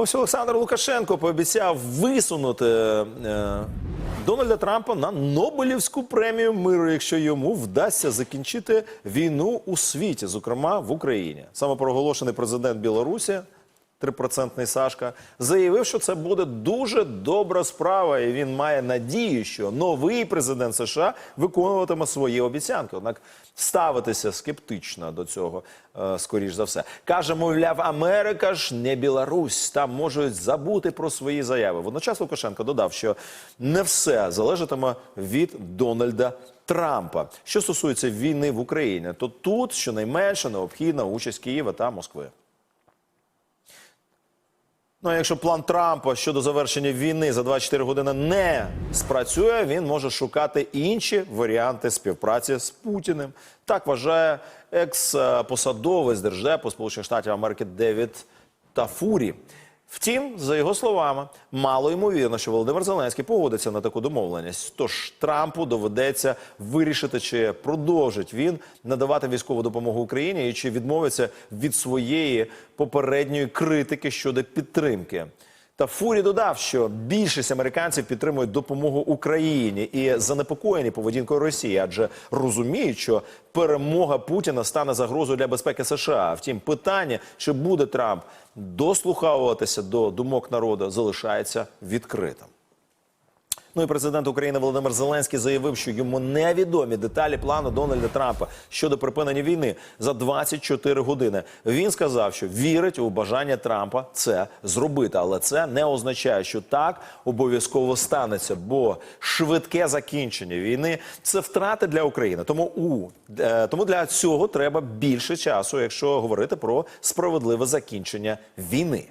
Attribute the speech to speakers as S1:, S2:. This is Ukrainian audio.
S1: Ось Олександр Лукашенко пообіцяв висунути е, Дональда Трампа на Нобелівську премію миру, якщо йому вдасться закінчити війну у світі, зокрема в Україні. Самопроголошений президент Білорусі. Трипроцентний Сашка заявив, що це буде дуже добра справа, і він має надію, що новий президент США виконуватиме свої обіцянки. Однак ставитися скептично до цього, е, скоріш за все, каже, мовляв, Америка ж не Білорусь, там можуть забути про свої заяви. Водночас Лукашенко додав, що не все залежатиме від Дональда. Трампа, що стосується війни в Україні, то тут щонайменше необхідна участь Києва та Москви. Ну, а якщо план Трампа щодо завершення війни за 24 години не спрацює, він може шукати інші варіанти співпраці з Путіним. Так вважає екс-посадовець держдепу Сполучених Штатів Америки Девід Тафурі. Втім, за його словами, мало ймовірно, що Володимир Зеленський погодиться на таку домовленість. Тож Трампу доведеться вирішити, чи продовжить він надавати військову допомогу Україні і чи відмовиться від своєї попередньої критики щодо підтримки. Та Фурі додав, що більшість американців підтримують допомогу Україні і занепокоєні поведінкою Росії, адже розуміють, що перемога Путіна стане загрозою для безпеки США. Втім, питання, чи буде Трамп дослуховуватися до думок народу, залишається відкритим. Ну і президент України Володимир Зеленський заявив, що йому невідомі деталі плану Дональда Трампа щодо припинення війни за 24 години. Він сказав, що вірить у бажання Трампа це зробити, але це не означає, що так обов'язково станеться, бо швидке закінчення війни це втрати для України. Тому у е, тому для цього треба більше часу, якщо говорити про справедливе закінчення війни.